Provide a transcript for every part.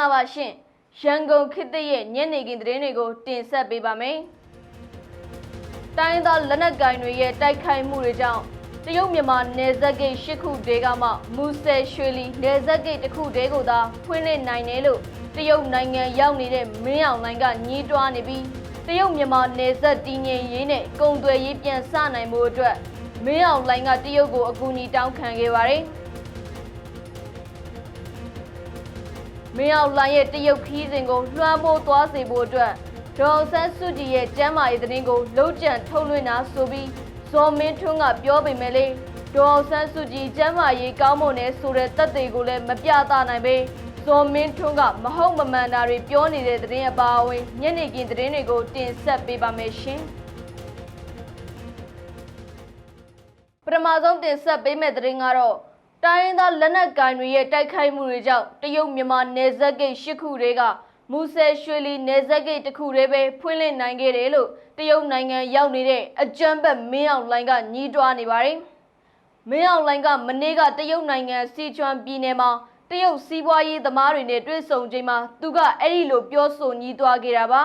္ဂလာပါရှင်ရန်ကုန်ခေတ်သစ်ရဲ့ညနေခင်းသတင်းတွေကိုတင်ဆက်ပေးပါမယ်တိုင်းရင်းသားလက်နက်ကိုင်တွေရဲ့တိုက်ခိုက်မှုတွေကြောင့်တရုတ်မြန်မာနယ်စပ်ဂိတ်၈ခုတဲကမှမူဆယ်ရွှေလီနယ်စပ်ဂိတ်တစ်ခုတဲကိုသာဖွင့်လှစ်နိုင်တယ်လို့တရုတ်နိုင်ငံရောက်နေတဲ့မင်းအောင်လိုင်းကညှိတွားနေပြီးတရုတ်မြန်မာနယ်စပ်တည်ငြိမ်ရေးနဲ့ကုန်သွယ်ရေးပြန်စနိုင်မှုအတွက်မင်းအောင်လိုင်းကတရုတ်ကိုအကူအညီတောင်းခံခဲ့ပါတယ်။ မင်းအောင်လှိုင်ရဲ့တရုတ်ခီးစဉ်ကိုလွှမ်းမိုးသွားစေဖို့အတွက်ဒေါ်အောင်ဆန်းစုကြည်ရဲ့ကျမ်းမာရေးသတင်းကိုလုံးကျန်ထုတ်လွှင့်တာဆိုပြီးဇော်မင်းထွန်းကပြောပေမဲ့လေဒေါ်အောင်ဆန်းစုကြည်ကျမ်းမာရေးကောင်းမွန်တဲ့ဆိုတဲ့သက်သေကိုလည်းမပြသနိုင်ပဲဇော်မင်းထွန်းကမဟုတ်မမှန်တာတွေပြောနေတဲ့သတင်းအပါအဝင်ညနေခင်းသတင်းတွေကိုတင်ဆက်ပေးပါမယ်ရှင်ပထမဆုံးတင်ဆက်ပေးမယ့်သတင်းကတော့ တိုင်းရင်းသားလက်နက်ကိုင်တွေရဲ့တိုက်ခိုက်မှုတွေကြောင့်တရုတ်မြန်မာနယ်စပ်ဂိတ်၈ခုတည်းကမူဆယ်ရွှေလီနယ်စပ်ဂိတ်တစ်ခုတည်းပဲဖွင့်လှစ်နိုင်ခဲ့တယ်လို့တရုတ်နိုင်ငံရောက်နေတဲ့အကြမ်းဖက်မင်းအောင်လှိုင်ကညှိတွားနေပါတယ်။မင်းအောင်လှိုင်ကမနေ့ကတရုတ်နိုင်ငံစီချွမ်ပြည်နယ်မှာတရုတ်စီးပွားရေးသမားတွေနဲ့တွေ့ဆုံချိန်မှာသူကအဲ့ဒီလိုပြောဆိုညှိတွားခဲ့တာပါ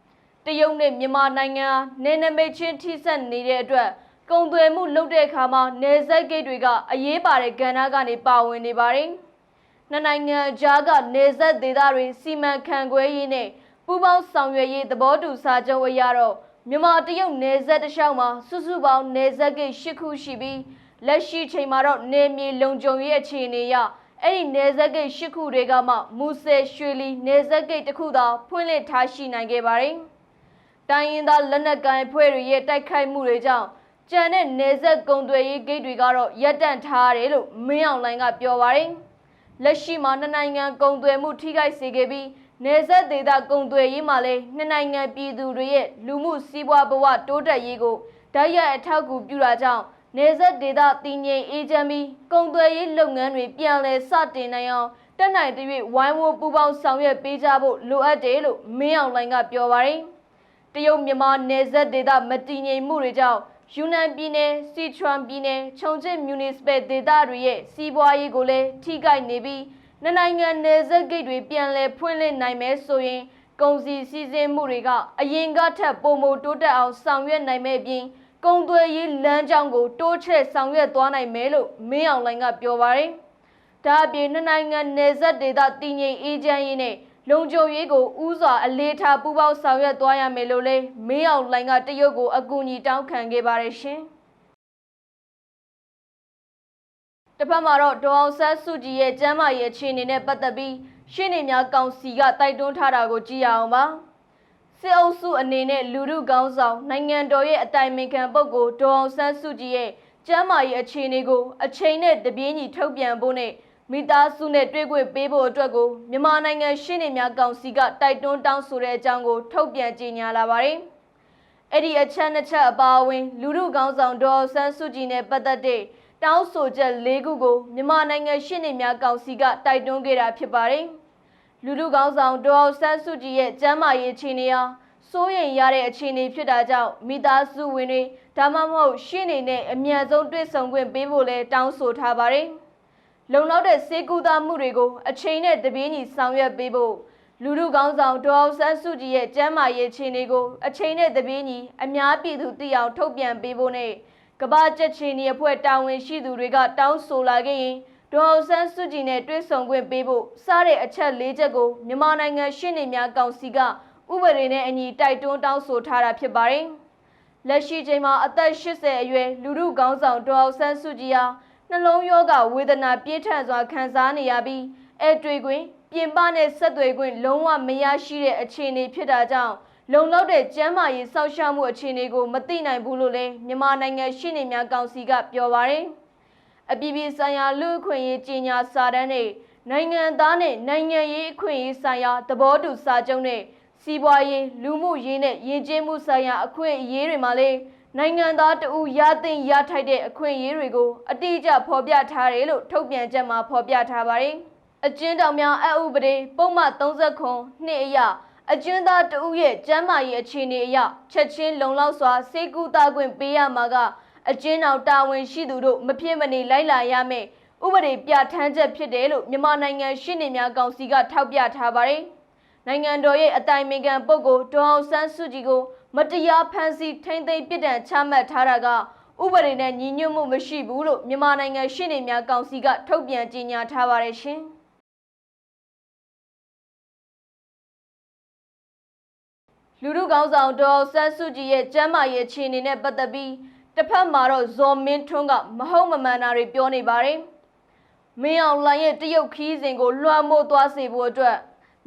။တရုတ်နဲ့မြန်မာနိုင်ငံဟာနယ်နိမိတ်ချင်းထိစပ်နေတဲ့အတွက် ကုန်သွယ်မှုလုပ်တဲ့အခါမှာနယ်စပ်ဂိတ်တွေကအရေးပါတဲ့ကဏ္ဍကနေပါဝင်နေပါတယ်။နှစ်နိုင်ငံအကြားကနယ်စပ်ဒေသတွေစီမံခန့်ခွဲရေးနဲ့ပူးပေါင်းဆောင်ရွက်ရေးသဘောတူစာချုပ်အရတော့မြန်မာတရုတ်နယ်စပ်တစ်လျှောက်မှာစုစုပေါင်းနယ်စပ်ဂိတ်၈ခုရှိပြီးလက်ရှိချိန်မှာတော့နယ်မြေလုံခြုံရေးအခြေအနေအရအဲ့ဒီနယ်စပ်ဂိတ်၈ခုတွေကမှမူဆယ်ရွှေလီနယ်စပ်ဂိတ်တစ်ခုသာဖွင့်လှစ်ထားရှိနိုင်ခဲ့ပါတယ်။တိုင်းရင်းသားလက်နက်ကိုင်အဖွဲ့တွေရဲ့တိုက်ခိုက်မှုတွေကြောင့် ကြံတဲ့နေဆက်ကုံသွယ်ရေးဂိတ်တွေကတော့ရပ်တန့်ထားရတယ်လို့မင်းအောင်လှိုင်ကပြောပါတယ်။လက်ရှိမှာနှစ်နိုင်ငံကုံသွယ်မှုထိခိုက်စေခဲ့ပြီးနေဆက်ဒေသကုံသွယ်ရေးမှာလည်းနှစ်နိုင်ငံပြည်သူတွေရဲ့လူမှုစီးပွားဘဝတိုးတက်ရေးကိုဓာတ်ရိုက်အထောက်အကူပြုတာကြောင့်နေဆက်ဒေသတည်ငြိမ်အေးချမ်းပြီးကုံသွယ်ရေးလုပ်ငန်းတွေပြန်လည်စတင်နိုင်အောင်တက်နိုင်တဲ့၍ဝိုင်းဝန်းပူးပေါင်းဆောင်ရွက်ပေးကြဖို့လိုအပ်တယ်လို့မင်းအောင်လှိုင်ကပြောပါတယ်။တရုတ်မြန်မာနယ်စပ်ဒေသမတည်ငြိမ်မှုတွေကြောင့် ယူနန်ပြည်နယ်စီချွမ်ပြည်နယ်ခြုံချစ်မြူနီစပယ်ဒေသတွေရဲ့စီးပွားရေးကိုလည်းထိခိုက်နေပြီးနှစ်နိုင်ငံနယ်စပ်ဂိတ်တွေပြန်လည်ဖွင့်လှစ်နိုင်မယ်ဆိုရင်ကုန်စည်စည်းစိမ်မှုတွေကအရင်ကထက်ပိုမိုတိုးတက်အောင်ဆောင်ရွက်နိုင်မယ့်အပြင်ကုန်သွယ်ရေးလမ်းကြောင်းကိုတိုးချဲ့ဆောင်ရွက်သွားနိုင်မယ်လို့မင်းအောင်လှိုင်ကပြောပါတယ်။ဒါအပြင်နှစ်နိုင်ငံနယ်စပ်ဒေသတည်ငြိမ်အေးချမ်းရေးနဲ့ လုံခြုံရေးကိုဥစွာအလေးထားပူးပေါင်းဆောင်ရွက်သွားရမယ်လို့လည်းမင်းအောင်လှိုင်ကတရုတ်ကိုအကူအညီတောင်းခံခဲ့ပါတယ်ရှင်။တစ်ဖက်မှာတော့ဒေါ်အောင်ဆန်းစုကြည်ရဲ့ကျမ်းမာရေးအခြေအနေနဲ့ပတ်သက်ပြီးရှင်းနေများကောင်စီကတိုက်တွန်းထားတာကိုကြည့်ရအောင်ပါ။စစ်အုပ်စုအနေနဲ့လူမှုကောင်းဆောင်နိုင်ငံတော်ရဲ့အတိုင်ပင်ခံပုဂ္ဂိုလ်ဒေါ်အောင်ဆန်းစုကြည်ရဲ့ကျမ်းမာရေးအခြေအနေကိုအချိန်နဲ့တပြေးညီထုတ်ပြန်ဖို့နဲ့ မိသားစုနဲ့တွေ့ခွင့်ပေးဖို့အတွက်ကိုမြန်မာနိုင်ငံရှင်းနေများကောင်စီကတိုက်တွန်းတောင်းဆိုတဲ့အကြောင်းကိုထုတ်ပြန်ကြေညာလာပါတယ်။အဲ့ဒီအချက်နှစ်ချက်အပါအဝင် လူမှုကောင်းဆောင်ဒေါ်အောင်ဆန်းစုကြည်နဲ့ပတ်သက်တဲ့တောင်းဆိုချက်၄ခုကိုမြန်မာနိုင်ငံရှင်းနေများကောင်စီကတိုက်တွန်းခဲ့တာဖြစ်ပါတယ်။လူမှုကောင်းဆောင်ဒေါ်အောင်ဆန်းစုကြည်ရဲ့ကျမ်းမာရေးအခြေအနေဟာစိုးရိမ်ရတဲ့အခြေအနေဖြစ်တာကြောင့်မိသားစုဝင်တွေဒါမှမဟုတ်ရှင်းနေတဲ့အမြန်ဆုံးတွေ့ဆုံခွင့်ပေးဖို့လဲတောင်းဆိုထားပါတယ်။ လုံလောက်တဲ့စေကူသားမှုတွေကိုအချိန်နဲ့တပြေးညီဆောင်ရွက်ပေးဖို့လူမှုကောင်းဆောင်ဒေါ်အောင်ဆန်းစုကြည်ရဲ့ကျမ်းမာရေးအခြေအနေကိုအချိန်နဲ့တပြေးညီအများပြည်သူသိအောင်ထုတ်ပြန်ပေးဖို့နဲ့ကမ္ဘာ့ချက်ချီနီအဖွဲ့တာဝန်ရှိသူတွေကတောင်းဆိုလာခဲ့ရင်ဒေါ်အောင်ဆန်းစုကြည်နဲ့တွေ့ဆုံခွင့်ပေးဖို့စတဲ့အချက်၄ချက်ကိုမြန်မာနိုင်ငံရှင်းနေများကောင်စီကဥပဒေနဲ့အညီတိုက်တွန်းတောင်းဆိုထားတာဖြစ်ပါတယ်။လက်ရှိချိန်မှာအသက်80အရွယ်လူမှုကောင်းဆောင်ဒေါ်အောင်ဆန်းစုကြည်ဟာ နှလုံးရောဂါဝေဒနာပြင်းထန်စွာခံစားနေရပြီးအဲတွေ့ခွင့်ပြင်ပနဲ့ဆက်သွယ်ခွင့်လုံးဝမရရှိတဲ့အခြေအနေဖြစ်တာကြောင့်လုံလောက်တဲ့ကျန်းမာရေးစောင့်ရှောက်မှုအခြေအနေကိုမသိနိုင်ဘူးလို့လည်းမြန်မာနိုင်ငံရှင်းနေများကောင်စီကပြောပါတယ်။အပြည်ပြည်ဆိုင်ရာလူ့အခွင့်အရေးကြီးညာစာတမ်းနဲ့နိုင်ငံသားနဲ့နိုင်ငံရေးအခွင့်အရေးဆိုင်ရာသဘောတူစာချုပ်နဲ့စီးပွားရေးလူမှုရေးနဲ့ယဉ်ကျေးမှုဆိုင်ရာအခွင့်အရေးတွေမှာလည်း နိုင်ငံသားတဦးရသင့်ရထိုက်တဲ့အခွင့်အရေးတွေကိုအတိအကျဖော်ပြထားတယ်လို့ထုတ်ပြန်ချက်မှာဖော်ပြထားပါတယ်။အကျဉ်းတောင်များအဥပဒေပုံမှန်39နှစ်အရအကျဉ်းသားတဦးရဲ့ကျန်းမာရေးအခြေအနေအရချက်ချင်းလုံလောက်စွာစေကူတာခွင့်ပေးရမှာကအကျဉ်းတော်တာဝန်ရှိသူတို့မဖြစ်မနေလိုက်လာရမယ်ဥပဒေပြဋ္ဌာန်းချက်ဖြစ်တယ်လို့မြန်မာနိုင်ငံရှင်းနေများကောင်စီကထောက်ပြထားပါတယ်။ နိုင်ငံတော်ရဲ့အတိုင်ပင်ခံပုဂ္ဂိုလ်ဒေါအောင်ဆန်းစုကြည်ကိုမတရားဖမ်းဆီးထိန်းသိမ်းပြစ်ဒဏ်ချမှတ်ထားတာကဥပဒေနဲ့ညီညွတ်မှုမရှိဘူးလို့မြန်မာနိုင်ငံရှင်းနေများကောင်စီကထုတ်ပြန်ကြေညာထားပါတယ်ရှင်။လူထုကောင်းဆောင်ဒေါ်အောင်ဆန်းစုကြည်ရဲ့ကျမ်းမာရေးအခြေအနေနဲ့ပတ်သက်ပြီးတစ်ဖက်မှာတော့ဇော်မင်းထွန်းကမဟုတ်မမှန်တာတွေပြောနေပါတယ်။မင်းအောင်လှိုင်ရဲ့တရုတ်ခီးစဉ်ကိုလွှမ်းမိုးသွားစေဖို့အတွက်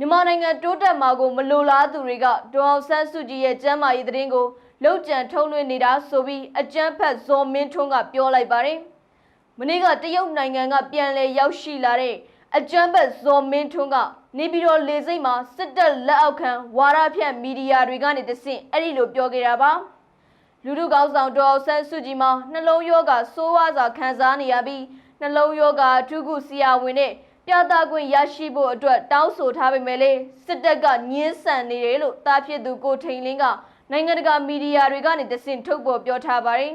မြန်မာနိုင်ငံတိုးတက်မှာကိုမလိုလားသူတွေကဒေါ်အောင်ဆန်းစုကြည်ရဲ့ကျမ်းမာရေးသတင်းကိုလောက်ကျန်ထုတ်လွှင့်နေတာဆိုပြီးအကြမ်းဖက်ဇော်မင်းထွန်းကပြောလိုက်ပါတယ်။မနေ့ကတရုတ်နိုင်ငံကပြန်လည်ရောက်ရှိလာတဲ့အကြမ်းဖက်ဇော်မင်းထွန်းကနေပြည်တော်လေဆိပ်မှာစစ်တပ်လက်အောက်ခံဝါရဖြန့်မီဒီယာတွေကနေတဆင့်အဲ့ဒီလိုပြောခဲ့တာပါလူထုကောင်းဆောင်ဒေါ်အောင်ဆန်းစုကြည်မှာနှလုံးရောဂါစိုးဝါးစွာခံစားနေရပြီးနှလုံးရောဂါအထူးကုဆရာဝန်နဲ့ ပြသခွင့်ရရှိဖို့အတွက်တောင်းဆိုထားပေမဲ့လေစစ်တပ်ကညှင်းဆန်နေတယ်လို့တားဖြစ်သူကိုထိန်လင်းကနိုင်ငံတကာမီဒီယာတွေကနေတဆင့်ထုတ်ပေါ်ပြောထားပါတယ်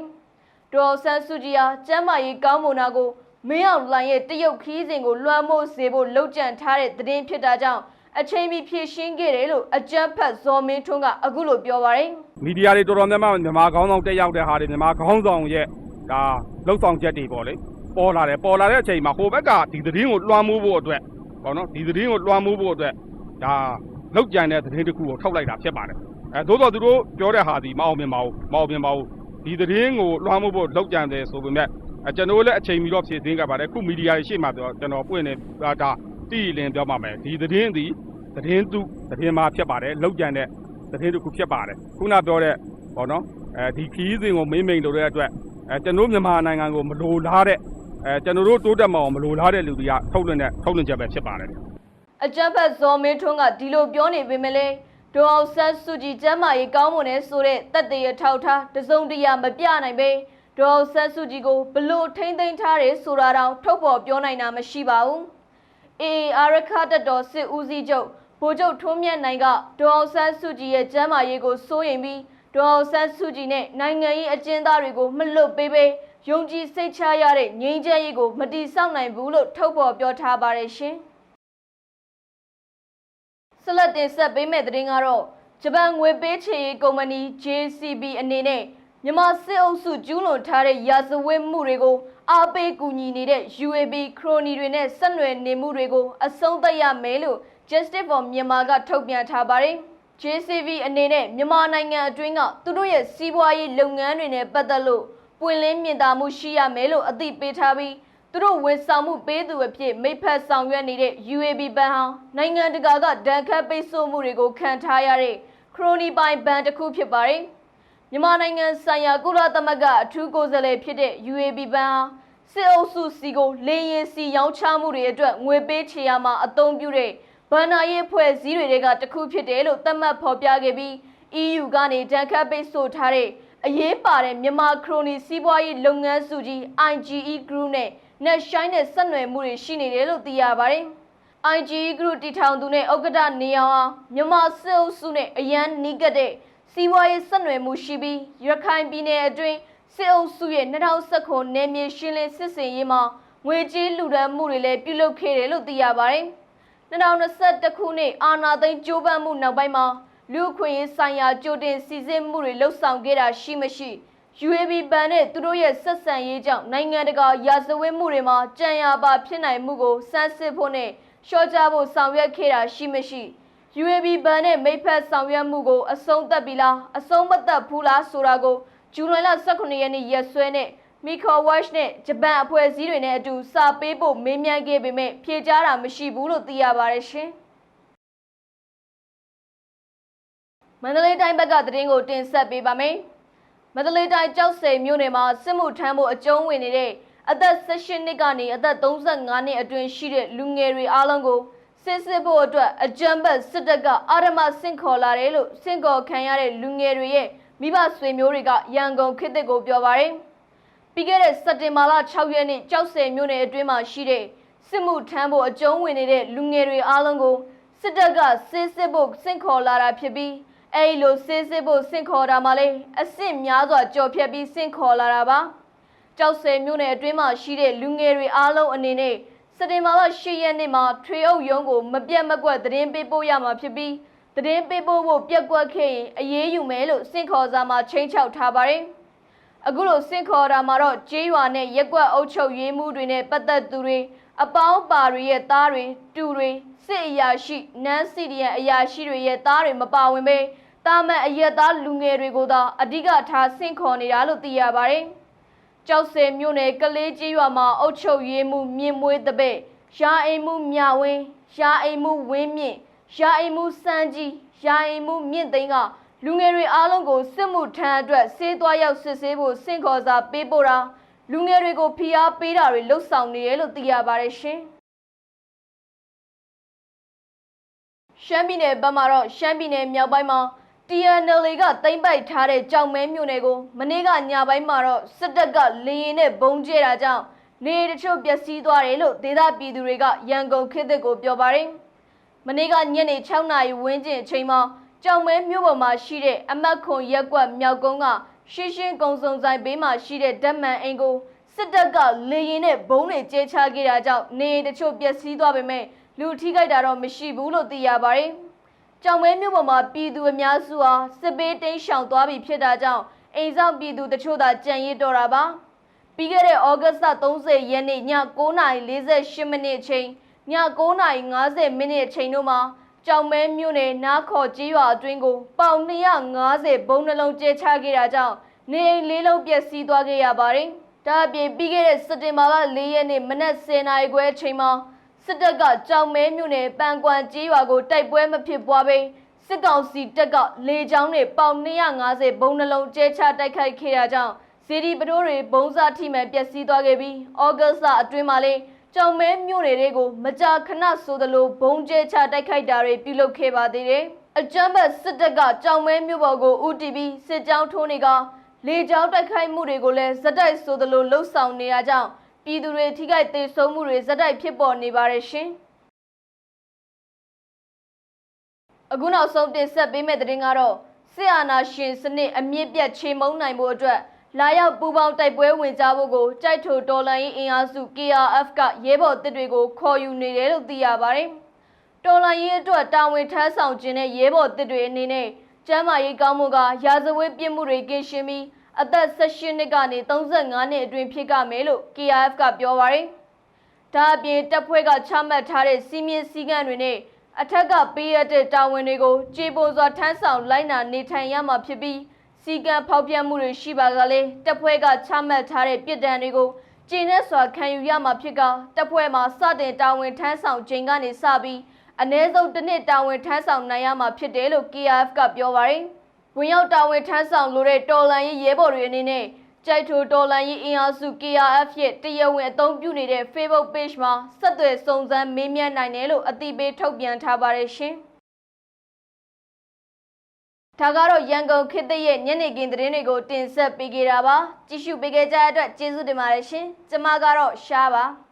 ဒေါ်အောင်ဆန်းစုကြည်ဟာကျမ်းမာရေးကောင်းမွန်တာကိုမင်းအောင်လှိုင်ရဲ့တရုတ်ခီးစဉ်ကိုလွှမ်းမိုးစေဖို့လှုံ့ဆော်ထားတဲ့သတင်းဖြစ်တာကြောင့်အချိန်မီဖြည့်ရှင်းခဲ့တယ်လို့အကြမ်းဖက်ဇော်မင်းထွန်းကအခုလိုပြောပါတယ်မီဒီယာတွေတော်တော်များများမြန်မာခေါင်းဆောင်တက်ရောက်တဲ့ဟာတွေမြန်မာခေါင်းဆောင်ရဲ့ဒါလှုပ်ဆောင်ချက်တွေပေါ့လေ ပေါ်လာတယ်ပေါ်လာတဲ့အချိန်မှာဟိုဘက်ကဒီသတင်းကိုလွှမ်းမိုးဖို့အတွက်ပေါ့နော်ဒီသတင်းကိုလွှမ်းမိုးဖို့အတွက်ဒါလောက်ကြံတဲ့သတင်းတစ်ခုကိုထုတ်လိုက်တာဖြစ်ပါတယ်အဲသို့တော်သူတို့ပြောတဲ့ဟာဒီမအောင်မြင်ပါဘူးမအောင်မြင်ပါဘူးဒီသတင်းကိုလွှမ်းမိုးဖို့လောက်ကြံတယ်ဆိုပေမဲ့အဲကျွန်တော်လည်းအချိန်မီတော့ဖြည့်သိမ်းခဲ့ပါတယ်ခုမီဒီယာတွေရှေ့မှာပြောကျွန်တော်ပွင့်နေဒါတီးလင်းပြောပါမယ်ဒီသတင်းဒီသတင်းသူသတင်းမှာဖြစ်ပါတယ်လောက်ကြံတဲ့သတင်းတစ်ခုဖြစ်ပါတယ်ခုနပြောတဲ့ဘောနော်အဲဒီခီးစဉ်ကိုမိမ့်မိန်တို့တဲ့အတွက်အဲကျွန်တော်မြန်မာနိုင်ငံကိုမလိုလားတဲ့ အဲကျွန်တော်တို့တိုးတက်မအောင်မလိုလားတဲ့လူတွေကထုတ်လွှင့်တဲ့ထုတ်လွှင့်ချက်ပဲဖြစ်ပါတယ်အကြမ်းဖက်ဇော်မင်းထွန်းကဒီလိုပြောနေပေမဲ့လေဒေါ်အောင်ဆန်းစုကြည်ကျမ်းမာရေးကောင်းမွန်တဲ့ဆိုတဲ့တက်တရထောက်ထားတစုံတရာမပြနိုင်ပဲဒေါ်အောင်ဆန်းစုကြည်ကိုဘလို့ထိမ့်သိမ်းထားတယ်ဆိုတာတောင်ထုတ်ပေါ်ပြောနိုင်တာမရှိပါဘူးအေအာရခတ်တော်စစ်ဦးစီးချုပ်ဗိုလ်ချုပ်ထွန်းမြတ်နိုင်ကဒေါ်အောင်ဆန်းစုကြည်ရဲ့ကျမ်းမာရေးကိုစိုးရိမ်ပြီးဒေါ်အောင်ဆန်းစုကြည်နဲ့နိုင်ငံရေးအကျဉ်းသားတွေကိုမလွတ်ပေးပဲ ယုံကြည်စိတ်ချရတဲ့ငြိမ်းချမ်းရေးကိုမတိဆောက်နိုင်ဘူးလို့ထုတ်ပေါ်ပြောထားပါတယ်ရှင်။ဆက်လက်တင်ဆက်ပေးမယ့်သတင်းကတော့ဂျပန်ငွေပေးချေရေးကုမ္ပဏီ JCB အနေနဲ့မြန်မာစစ်အုပ်စုကျူးလွန်ထားတဲ့ရာဇဝတ်မှုတွေကိုအားပေးကူညီနေတဲ့ UAB ခရိုနီတွေနဲ့ဆက်နွယ်နေမှုတွေကိုအဆုံးသတ်ရမယ်လို့ Justice for Myanmar ကထုတ်ပြန်ထားပါတယ်။ JCB အနေနဲ့မြန်မာနိုင်ငံအတွင်းကသူတို့ရဲ့စီးပွားရေးလုပ်ငန်းတွေနဲ့ပတ်သက်လို့ ပွင့်လင်းမြင်သာမှုရှိရမယ်လို့အသိပေးထားပြီးသူတို့ဝန်ဆောင်မှုပေးသူအဖြစ်မိဖက်ဆောင်ရွက်နေတဲ့ UAB ဘဏ်ဟာနိုင်ငံတကာကဒဏ်ခတ်ပိတ်ဆို့မှုတွေကိုခံထားရတဲ့ခရိုနီပိုင်ဘဏ်တစ်ခုဖြစ်ပါတယ်။မြန်မာနိုင်ငံဆိုင်ရာကုလသမဂ္ဂအထူးကိုယ်စားလှယ်ဖြစ်တဲ့ UAB ဘဏ်ဟာစစ်အုပ်စုစီကိုလေရင်စီရောင်းချမှုတွေအတွက်ငွေပေးချေရမှာအသုံးပြုတဲ့ဗန္နာရေးဖွဲ့စည်းတွေကတစ်ခုဖြစ်တယ်လို့သတ်မှတ်ဖော်ပြခဲ့ပြီး EU ကနေဒဏ်ခတ်ပိတ်ဆို့ထားတဲ့ အရေးပါတဲ့မြန်မာခရိုနီစီးပွားရေးလုပ်ငန်းစုကြီး IGE Group နဲ့ Net Shine နဲ့ဆက်နွယ်မှုတွေရှိနေတယ်လို့သိရပါတယ်။ IGE Group တည်ထောင်သူနဲ့ဥက္ကဋ္ဌနေအောင်ဟာမြန်မာစစ်အုပ်စုနဲ့အရန်နီးကပ်တဲ့စီးပွားရေးဆက်နွယ်မှုရှိပြီးရခိုင်ပြည်နယ်အတွင်းစစ်အုပ်စုရဲ့2019နယ်မြေရှင်းလင်းစစ်ဆင်ရေးမှာငွေကြေးလူဒန်းမှုတွေလည်းပြုလုပ်ခဲ့တယ်လို့သိရပါတယ်။2021ခုနှစ်အာဏာသိမ်းကြိုးပမ်းမှုနောက်ပိုင်းမှာ လူ့အခွင့်အရေးဆိုင်ရာကြိုတင်စီစစ်မှုတွေလှုပ်ဆောင်ခဲ့တာရှိမရှိ UAB ဘဏ်နဲ့သူတို့ရဲ့ဆက်ဆံရေးကြောင့်နိုင်ငံတကာရာဇဝတ်မှုတွေမှာကြံရပါဖြစ်နိုင်မှုကိုစမ်းစစ်ဖို့နဲ့ရှော့ချဖို့ဆောင်ရွက်ခဲ့တာရှိမရှိ UAB ဘဏ်နဲ့မိဖက်ဆောင်ရွက်မှုကိုအဆုံးသတ်ပြီလားအဆုံးမသတ်ဘူးလားဆိုတာကိုဇူလိုင်လ18ရက်နေ့ရက်စွဲနဲ့မီခေါ်ဝက်ရှ်နဲ့ဂျပန်အဖွဲ့အစည်းတွေနဲ့အတူစာပေးဖို့မေးမြန်းခဲ့ပေမဲ့ဖြေကြားတာမရှိဘူးလို့သိရပါတယ်ရှင်။ မန္တလေးတိုင်းဘက်ကသတင်းကိုတင်ဆက်ပေးပါမယ်။မန္တလေးတိုင်းကြောက်စိန်မြို့နယ်မှာစစ်မှုထမ်းဖို့အကျုံးဝင်နေတဲ့အသက်18နှစ်ကနေအသက်35နှစ်အတွင်းရှိတဲ့လူငယ်တွေအားလုံးကိုစစ်စစ်ဖို့အတွက်အကြမ်းဖက်စစ်တပ်ကအာရမဆင့်ခေါ်လာတယ်လို့ဆင့်ခေါ်ခံရတဲ့လူငယ်တွေရဲ့မိဘဆွေမျိုးတွေကရန်ကုန်ခေတ်သစ်ကိုပြောပါရယ်။ပြီးခဲ့တဲ့စက်တင်ဘာလ6ရက်နေ့ကြောက်စဲမြို့နယ်အတွင်းမှာရှိတဲ့စစ်မှုထမ်းဖို့အကျုံးဝင်နေတဲ့လူငယ်တွေအားလုံးကိုစစ်တပ်ကစစ်စစ်ဖို့ဆင့်ခေါ်လာတာဖြစ်ပြီး အဲဒီလိုစစ်စစ်ဖို့ဆင့်ခေါ်တာမှလည်းအစ်စ်များစွာကြော်ဖြတ်ပြီးဆင့်ခေါ်လာတာပါကြောက်စဲမြို့နယ်အတွင်းမှာရှိတဲ့လူငယ်တွေအားလုံးအနေနဲ့စက်တင်ဘာလ10ရက်နေ့မှာထွေအုပ်ရုံးကိုမပြတ်မကွက်သတင်းပေးပို့ရမှာဖြစ်ပြီးသတင်းပေးပို့ဖို့ပြက်ကွက်ခဲ့ရင်အရေးယူမယ်လို့စင့်ခေါ်စာမှာချိန်ချောက်ထားပါတယ်။အခုလိုစင့်ခေါ်တာမှာတော့ကျေးရွာနဲ့ရက်ကွက်အုပ်ချုပ်ရေးမှုတွေနဲ့ပတ်သက်သူတွေအပေါင်းပါတွေရဲ့သားတွေတူတွေစစ်အရာရှိနန်းစီဒီယန်အရာရှိတွေရဲ့သားတွေမပါဝင်ပဲ တာမန်အရက်သားလူငယ်တွေကိုသာအဓိကထားစင့်ခေါ်နေတာလို့သိရပါတယ်။ကြောက်စဲမြို့နယ်ကလေးကြီးရွာမှာအုပ်ချုပ်ရေးမှုမြင့်မွေးတပည့်ရာအိမ်မှုမြဝင်းရာအိမ်မှုဝင်းမြင့်ရာအိမ်မှုစန်းကြီးရာအိမ်မှုမြင့်သိန်းကလူငယ်တွေအားလုံးကိုစစ်မှုထမ်းအတွက်စေးသွားရောက်စစ်ဆေးဖို့စင့်ခေါ်စာပေးပို့တာလူငယ်တွေကိုဖိအားပေးတာတွေလှုပ်ဆောင်နေတယ်လို့သိရပါတယ်ရှင်။ရှမ်းပြည်နယ်ဘက်မှာတော့ရှမ်းပြည်နယ်မြောက်ပိုင်းမှာ TNL ကတိမ့်ပိုက်ထားတဲ့ကြောင်မဲမြို့နယ်ကိုမနေ့ကညပိုင်းမှာတော့စစ်တပ်ကလေရင်နဲ့ဘုံကျဲတာကြောင့်နေတချို့ပျက်စီးသွားတယ်လို့ဒေသပြည်သူတွေကရန်ကုန်ခေတ်သစ်ကိုပြောပါတယ်။မနေ့ကညနေ6နာရီဝန်းကျင်အချိန်မှာကြောင်မဲမြို့ပေါ်မှာရှိတဲ့အမတ်ခွန်ရက်ကွက်မြောက်ကုန်းကရှင်းရှင်းကုံစုံဆိုင်ဘေးမှာရှိတဲ့ဓာတ်မှန်အိမ်ကိုစစ်တပ်ကလေရင်နဲ့ဘုံတွေကျဲချခဲ့တာကြောင့်နေတချို့ပျက်စီးသွားပေမဲ့လူထိခိုက်တာတော့မရှိဘူးလို့သိရပါတယ်။ ကြောင်မဲမြို့ပေါ်မှာပြည်သူအများစုဟာစစ်ပေးတိမ်းရှောင်သွားပြီဖြစ်တာကြောင့်အိမ်ဆောင်ပြည်သူတချို့သာကြံရစ်တော့တာပါပြီးခဲ့တဲ့ဩဂတ်စ်လ30ရက်နေ့ည9:48မိနစ်အချိန်ည9:50မိနစ်အချိန်တို့မှာကြောင်မဲမြို့နယ်နားခေါ်ကြီးရွာအတွင်းကိုပေါင်250ဘုံနှလုံးကျဲချခဲ့တာကြောင့်နေအိမ်လေးလုံးပျက်စီးသွားခဲ့ရပါတယ်ဒါအပြင်ပြီးခဲ့တဲ့စက်တင်ဘာလ4ရက်နေ့မနက်10:00နာရီခွဲအချိန်မှာ စစ်တပ်ကကြောင်မဲမြို့နယ်ပန်ကွမ်ကြီးရွာကိုတိုက်ပွဲမဖြစ်ပွားဘဲစစ်ကောင်စီတပ်ကလေကြောင်းနဲ့ပေါင်250ဘုံနှလုံးကျဲချတိုက်ခိုက်ခဲ့တာကြောင့်စီဒီပတိုးတွေဘုံစားထိမှန်ပျက်စီးသွားခဲ့ပြီးဩဂတ်စ်လအတွင်းမှာလေကြောင်မဲမြို့နယ်တွေကိုမကြာခဏဆိုသလိုဘုံကျဲချတိုက်ခိုက်တာတွေပြုလုပ်ခဲ့ပါသေးတယ်အကြမ်းဖက်စစ်တပ်ကကြောင်မဲမြို့ပေါ်ကို UTV စစ်ကြောင်းထိုးနေကလေကြောင်းတိုက်ခိုက်မှုတွေကိုလည်းဇက်တိုက်ဆိုသလိုလှုပ်ဆောင်နေတာကြောင့် ပြည်သူတွေထိခိုက်သေးဆုံးမှုတွေဇက်တိုက်ဖြစ်ပေါ်နေပါတယ်ရှင်။အခုနောက်ဆုံးတင်ဆက်ပေးမယ့်သတင်းကတော့စစ်အာဏာရှင်စနစ်အမြင့်ပြတ်ချေမှုန်းနိုင်ဖို့အတွက်လာရောက်ပူးပေါင်းတိုက်ပွဲဝင်ကြဖို့ကိုကြိုက်ထိုတော်လှန်ရေးအင်အားစု KRF ကရဲဘော်တစ်တွေကိုခေါ်ယူနေတယ်လို့သိရပါတယ်။တော်လှန်ရေးအတွက်တာဝန်ထမ်းဆောင်ခြင်းတဲ့ရဲဘော်တစ်တွေအနေနဲ့ကျမ်းမာရေးကောင်းမှုကရာဇဝတ်ပြစ်မှုတွေကင်းရှင်းပြီး အသက်18နှစ်ကနေ35နှစ်အတွင်းဖြစ်ကမယ်လို့ KRF ကပြောပါတယ်။ဒါအပြင်တပ်ဖွဲ့ကချမှတ်ထားတဲ့စီမင်းစည်းကမ်းတွေနဲ့အထက်ကပေးရတဲ့တာဝန်တွေကိုခြေပုံစွာထမ်းဆောင်လိုက်နာနေထိုင်ရမှာဖြစ်ပြီးစီကံဖောက်ပြမှုတွေရှိပါကလေးတပ်ဖွဲ့ကချမှတ်ထားတဲ့ပြည်တံတွေကိုကျင့်နဲ့စွာခံယူရမှာဖြစ်ကတပ်ဖွဲ့မှာစတင်တာဝန်ထမ်းဆောင်ခြင်းကနေစပြီးအ ਨੇ ဆုံးတစ်နှစ်တာဝန်ထမ်းဆောင်နိုင်ရမှာဖြစ်တယ်လို့ KRF ကပြောပါတယ်။ ဝင်ရောက်တာဝန်ထမ်းဆောင်လိုတဲ့တော်လန်ရေးရဲဘော်တွေအနေနဲ့ကြိုက်ထိုတော်လန်ရေးအင်အားစု KRF ရဲ့တရားဝင်အသုံးပြုနေတဲ့ Facebook Page မှာဆက်သွယ်စုံစမ်းမေးမြန်းနိုင်တယ်လို့အသိပေးထုတ်ပြန်ထားပါတယ်ရှင်။ဒါကတော့ရန်ကုန်ခေတ်သစ်ရဲ့ညနေခင်းသတင်းတွေကိုတင်ဆက်ပေးခဲ့တာပါ။ကြည့်ရှုပေးခဲ့ကြတဲ့အတွက်ကျေးဇူးတင်ပါတယ်ရှင်။ကျွန်မကတော့ရှားပါ။